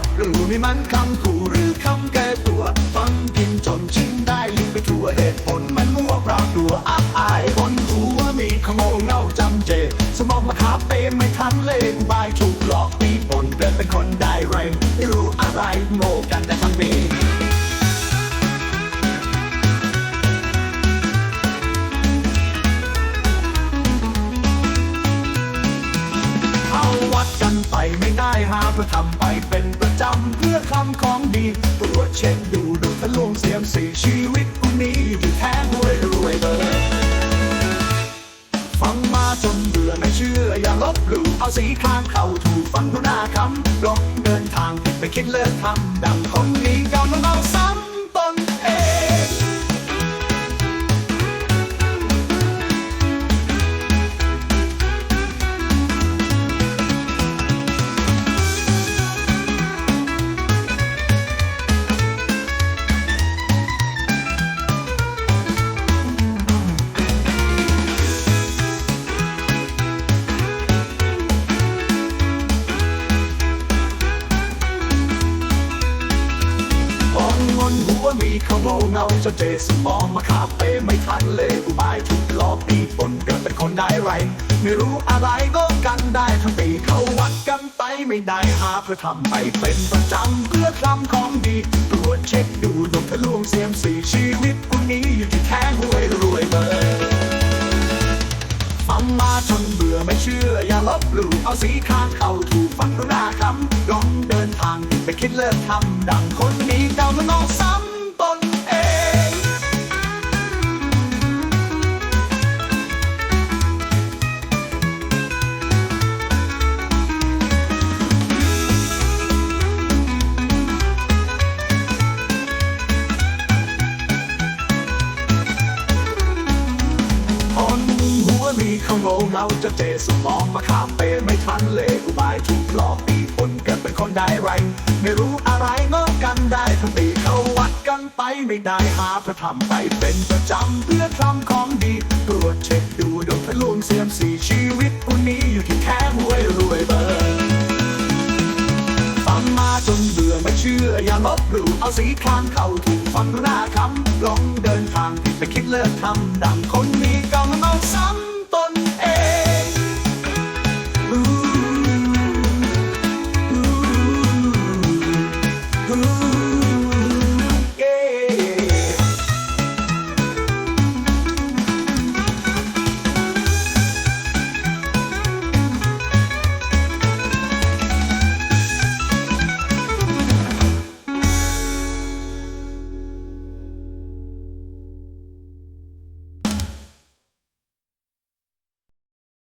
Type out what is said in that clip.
บหลู่นี่มันคำขู่หรือคำแก้ตัว ฟังกินจนชินได้ลืมไปทั่วเหตุผลมันมั่วเปล่าตัวอับอายคนหัวมีขโมงเงาจำเจ สมองมาคาเปไม่ทันเลงบายถูกหลอกตีปนเดินเป็นคนได้ไรไม่รู้อะไรโม กันไปไม่ได้หาเพื่อทำไปเป็นประจำเพื่อคำของดีตรวจเช็คดูดูทะลวงเสียมสีชีวิตกูนี้อยู่แท้รวยรวยเบอร์ฟังมาจนเบื่อไม่เชื่ออย่าลบหลู่เอาสีข้างเข้าถูกฟังดูหน้าคำลงเดินทางผิดไปคิดเลิกทำดังคนนี้เก่าน้องเอาซ้ำ นหัวมีขโมยเงาจะเจสมองมาขาเปไม่ทันเลยอุบายถูกหลอกตีปนเกิดเป็นคนได้ไร ไม่รู้อะไรก็กันได้ทั้งปีเขาวัดกันไปไม่ได้หาเพื่อทำไปเป็นประจำเพื่อคำของดีตรวจเช็คดูดวงทะลวงเสียมสีชีวิตกูนี้อยู่ที่แท้รวยรวยเบอร์ฟังมาจนเบื่อไม่เชื่ออย่าลบหลู่เอาสีข้างเข้าถูกฟังดูหน้าคำลองเดินทางไปคิดเลิกทำดัง หัวมีขโมยเราจะเจสมองมาข้ามเปไม่ทันเลยอุบายถูกหลอกตีปนกันเป็นคนได้ไร ไม่รู้อะไรงอกันได้ทั้งปีเขาวัดกันไปไม่ได้หาเพื่อทำไปเป็นประจำเพื่อทำของดีตรวจเช็คดูดวงทะลวงเสียมสีชีวิตคนนี้อยู่ที่แค่รวยรวยเบอร์ฟังมาจนเบื่อไม่เชื่ออย่าลบหลู่เอาสีข้างเข้าถูกฟังหน้าคำลองเดินทางผิดไปคิดเลิกทำดังคน